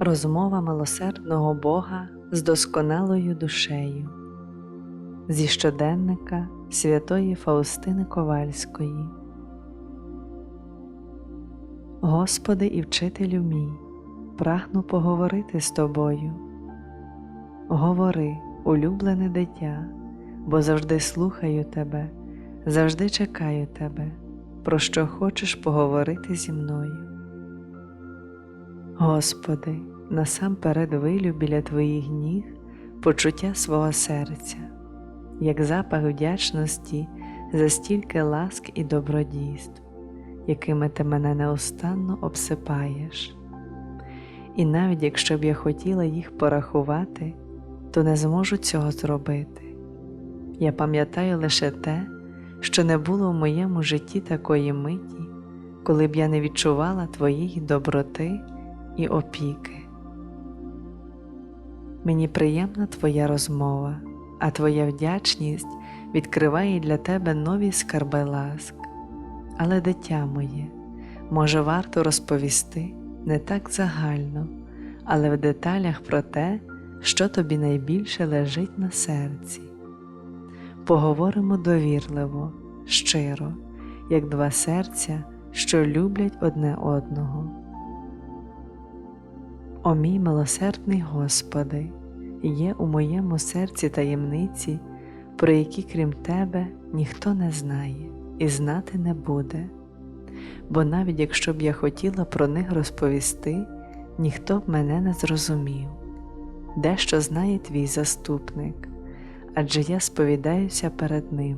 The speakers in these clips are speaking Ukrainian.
Розмова милосердного Бога з досконалою душею зі щоденника святої Фаустини Ковальської. Господи і вчителю мій, прагну поговорити з тобою. Говори, улюблене дитя, бо завжди слухаю тебе, завжди чекаю тебе, про що хочеш поговорити зі мною. Господи, насамперед вилю біля Твоїх ніг почуття свого серця, як запах вдячності за стільки ласк і добродійств, якими ти мене неустанно обсипаєш. І навіть якщо б я хотіла їх порахувати, то не зможу цього зробити. Я пам'ятаю лише те, що не було в моєму житті такої миті, коли б я не відчувала Твоєї доброти і опіки. Мені приємна Твоя розмова, а Твоя вдячність відкриває для Тебе нові скарби ласк. Але, дитя моє, може, варто розповісти не так загально, але в деталях про те, що тобі найбільше лежить на серці. Поговоримо довірливо, щиро, як два серця, що люблять одне одного. О мій милосердний Господи, є у моєму серці таємниці, про які крім Тебе ніхто не знає і знати не буде, бо навіть якщо б я хотіла про них розповісти, ніхто б мене не зрозумів, дещо знає твій заступник, адже я сповідаюся перед ним,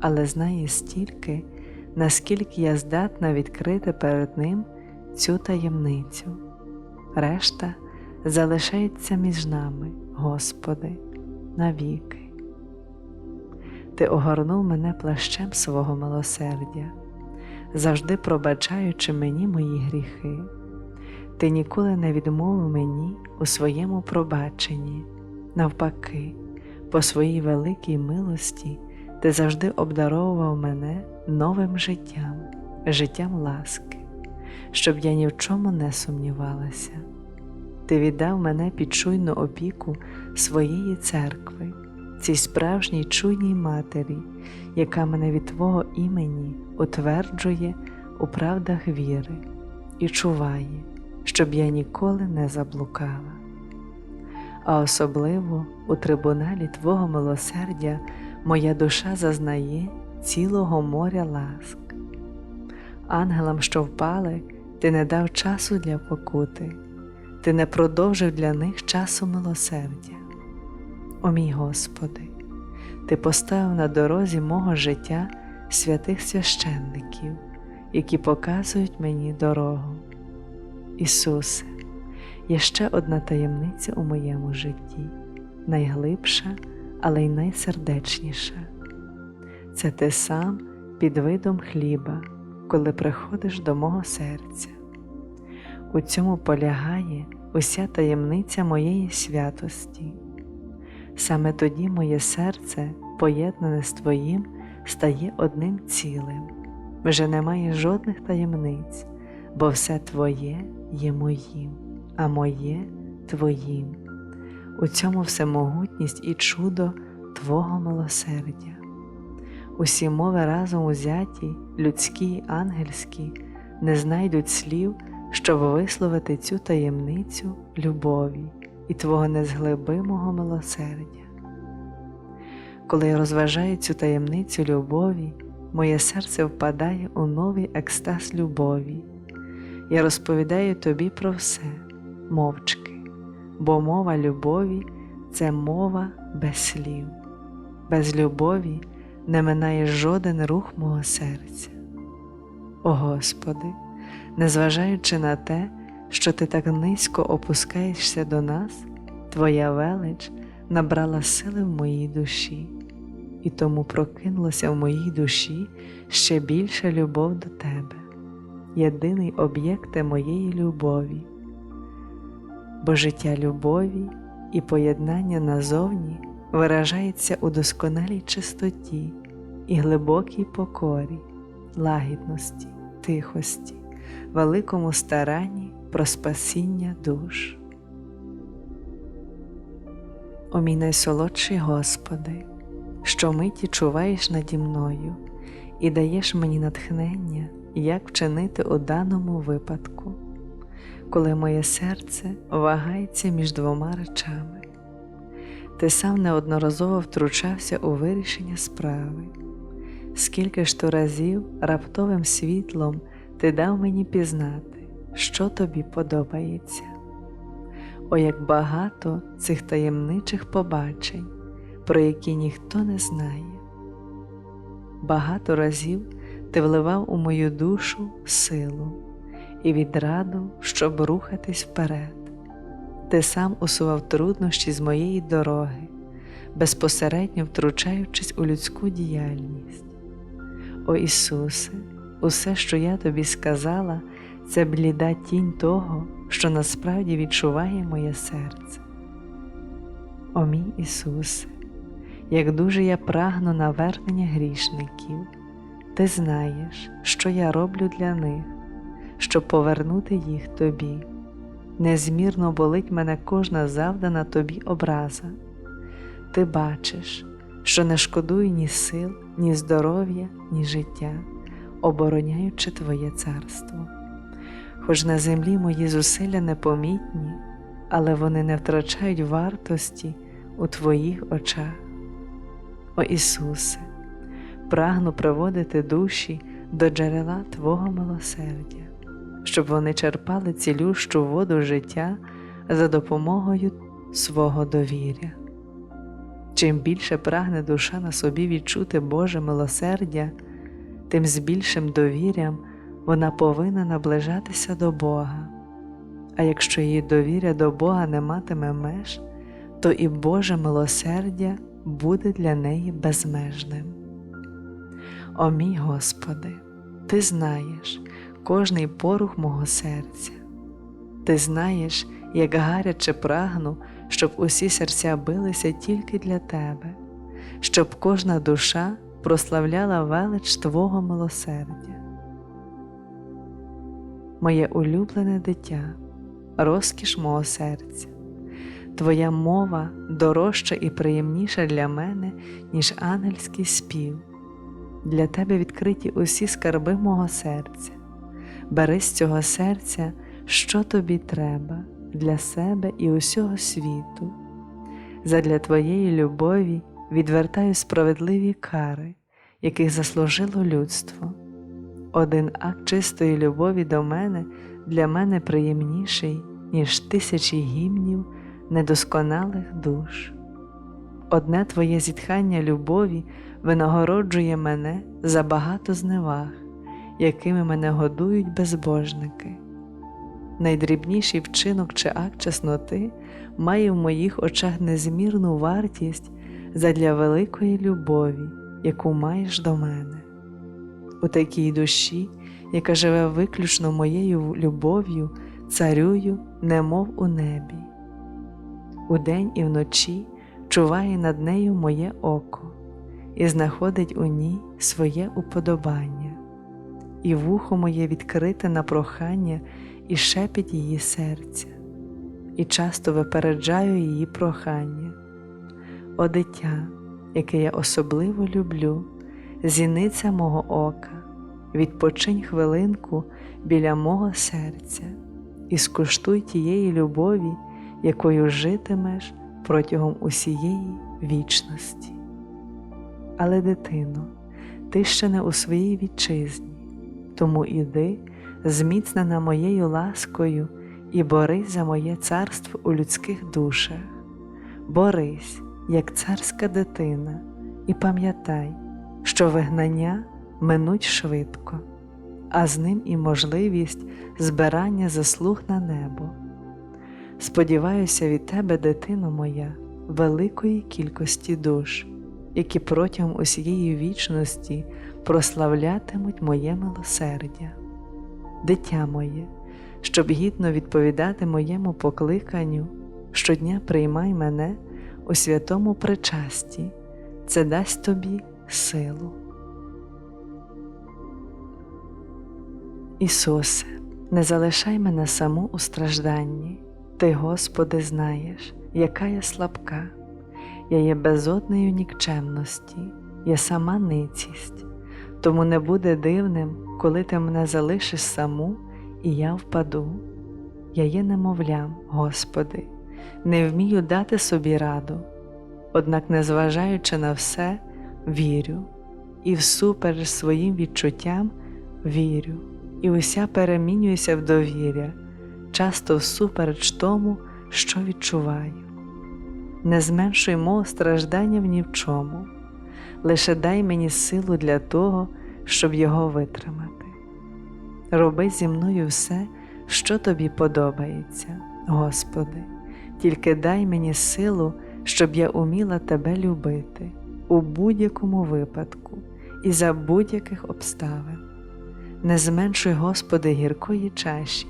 але знає стільки, наскільки я здатна відкрити перед ним цю таємницю. Решта залишається між нами, Господи, навіки. Ти огорнув мене плащем свого милосердя, завжди пробачаючи мені мої гріхи. Ти ніколи не відмовив мені у своєму пробаченні, навпаки, по своїй великій милості ти завжди обдаровував мене новим життям, життям ласки, щоб я ні в чому не сумнівалася. Ти віддав мене під чуйну опіку своєї церкви, цій справжній чуйній матері, яка мене від Твого імені утверджує у правдах віри і чуває, щоб я ніколи не заблукала. А особливо у трибуналі Твого милосердя моя душа зазнає цілого моря ласк. Ангелам, що впали, ти не дав часу для покути, ти не продовжив для них часу милосердя. О мій Господи, Ти поставив на дорозі мого життя святих священників, які показують мені дорогу. Ісусе, є ще одна таємниця у моєму житті, найглибша, але й найсердечніша. Це ти сам під видом хліба, коли приходиш до мого серця. У цьому полягає уся таємниця моєї святості. Саме тоді моє серце, поєднане з Твоїм, стає одним цілим, вже немає жодних таємниць, бо все Твоє є моїм, а моє Твоїм. У цьому всемогутність і чудо Твого милосердя. Усі мови разом узяті, людські й ангельські, не знайдуть слів, щоб висловити цю таємницю любові і Твого незглибимого милосердя. Коли я розважаю цю таємницю любові, моє серце впадає у новий екстаз любові. Я розповідаю тобі про все, мовчки, бо мова любові це мова без слів, без любові не минає жоден рух мого серця. О Господи, незважаючи на те, що ти так низько опускаєшся до нас, Твоя велич набрала сили в моїй душі, і тому прокинулася в моїй душі ще більша любов до Тебе, єдиний об'єкт моєї любові, бо життя любові і поєднання назовні виражається у досконалій чистоті і глибокій покорі, лагідності, тихості, великому старанні про спасіння душ. О мій найсолодший Господи, що миті чуваєш наді мною і даєш мені натхнення, як вчинити у даному випадку, коли моє серце вагається між двома речами. Ти сам неодноразово втручався у вирішення справи, скільки ж то разів раптовим світлом ти дав мені пізнати, що тобі подобається. О, як багато цих таємничих побачень, про які ніхто не знає. Багато разів ти вливав у мою душу силу і відраду, щоб рухатись вперед. Ти сам усував труднощі з моєї дороги, безпосередньо втручаючись у людську діяльність. О Ісусе, усе, що я тобі сказала, це бліда тінь того, що насправді відчуває моє серце. О мій Ісусе, як дуже я прагну навернення грішників, Ти знаєш, що я роблю для них, щоб повернути їх Тобі. Незмірно болить мене кожна завдана тобі образа. Ти бачиш, що не шкодую ні сил, ні здоров'я, ні життя, обороняючи Твоє царство. Хоч на землі мої зусилля непомітні, але вони не втрачають вартості у Твоїх очах. О Ісусе, прагну приводити душі до джерела Твого милосердя щоб вони черпали цілющу воду життя за допомогою свого довір'я. Чим більше прагне душа на собі відчути Боже милосердя, тим з більшим довір'ям вона повинна наближатися до Бога. А якщо її довір'я до Бога не матиме меж, то і Боже милосердя буде для неї безмежним. О мій Господи, Ти знаєш, кожний порух мого серця. Ти знаєш, як гаряче прагну, щоб усі серця билися тільки для Тебе, щоб кожна душа прославляла велич Твого милосердя. Моє улюблене дитя, розкіш мого серця, Твоя мова дорожча і приємніша для мене, ніж ангельський спів. Для тебе відкриті усі скарби мого серця бери з цього серця, що тобі треба для себе і усього світу. Задля твоєї любові відвертаю справедливі кари, яких заслужило людство. Один акт чистої любові до мене для мене приємніший, ніж тисячі гімнів недосконалих душ. Одне твоє зітхання любові винагороджує мене за багато зневаг якими мене годують безбожники. Найдрібніший вчинок чи акт чесноти має в моїх очах незмірну вартість задля великої любові, яку маєш до мене. У такій душі, яка живе виключно моєю любов'ю, царюю, немов у небі. Удень і вночі чуває над нею моє око і знаходить у ній своє уподобання і вухо моє відкрите на прохання і шепіт її серця, і часто випереджаю її прохання. О дитя, яке я особливо люблю, зіниця мого ока, відпочинь хвилинку біля мого серця і скуштуй тієї любові, якою житимеш протягом усієї вічності. Але, дитино, ти ще не у своїй вітчизні. Тому іди, зміцнена моєю ласкою, і борись за моє царство у людських душах, борись, як царська дитина, і пам'ятай, що вигнання минуть швидко, а з ним і можливість збирання заслуг на небо. Сподіваюся від тебе, дитино моя, великої кількості душ, які протягом усієї вічності прославлятимуть моє милосердя, дитя моє, щоб гідно відповідати моєму покликанню, щодня приймай мене у святому причасті, це дасть тобі силу. Ісусе, Не залишай мене саму у стражданні, Ти, Господи, знаєш, яка я слабка, я є безоднею нікчемності, я сама ницість, тому не буде дивним, коли ти мене залишиш саму, і я впаду. Я є немовлям, Господи, не вмію дати собі раду, однак, незважаючи на все, вірю і всупереч своїм відчуттям вірю, і уся перемінююся в довір'я, часто всупереч тому, що відчуваю. Не зменшуй мого страждання в ні в чому, лише дай мені силу для того, щоб його витримати. Роби зі мною все, що тобі подобається, Господи, тільки дай мені силу, щоб я уміла Тебе любити у будь-якому випадку і за будь-яких обставин. Не зменшуй, Господи, гіркої чаші,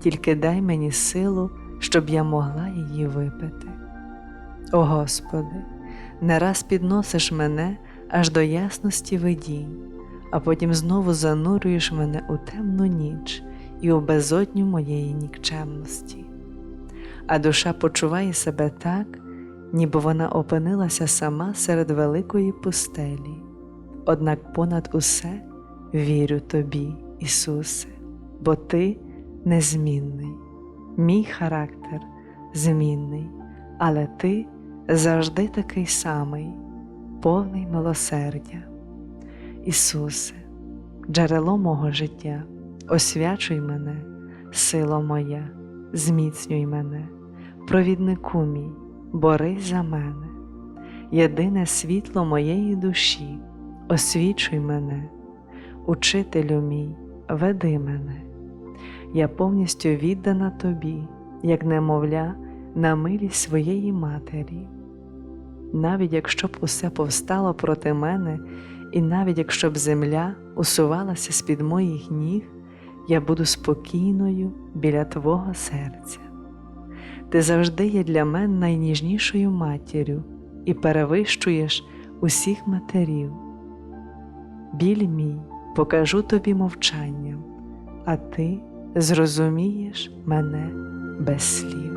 тільки дай мені силу, щоб я могла її випити. О Господи, не раз підносиш мене аж до ясності видінь, а потім знову занурюєш мене у темну ніч і у безодню моєї нікчемності. А душа почуває себе так, ніби вона опинилася сама серед великої пустелі. Однак понад усе вірю Тобі, Ісусе, бо Ти незмінний, мій характер змінний, але Ти завжди такий самий, повний милосердя. Ісусе, джерело мого життя, освячуй мене, сила моя, зміцнюй мене, провіднику мій, борись за мене, єдине світло моєї душі, освічуй мене, учителю мій, веди мене, я повністю віддана тобі, як немовля, на милість своєї матері. Навіть якщо б усе повстало проти мене, і навіть якщо б земля усувалася з-під моїх ніг, я буду спокійною біля Твого серця. Ти завжди є для мене найніжнішою матір'ю і перевищуєш усіх матерів. Біль мій покажу тобі мовчанням, а ти зрозумієш мене без слів.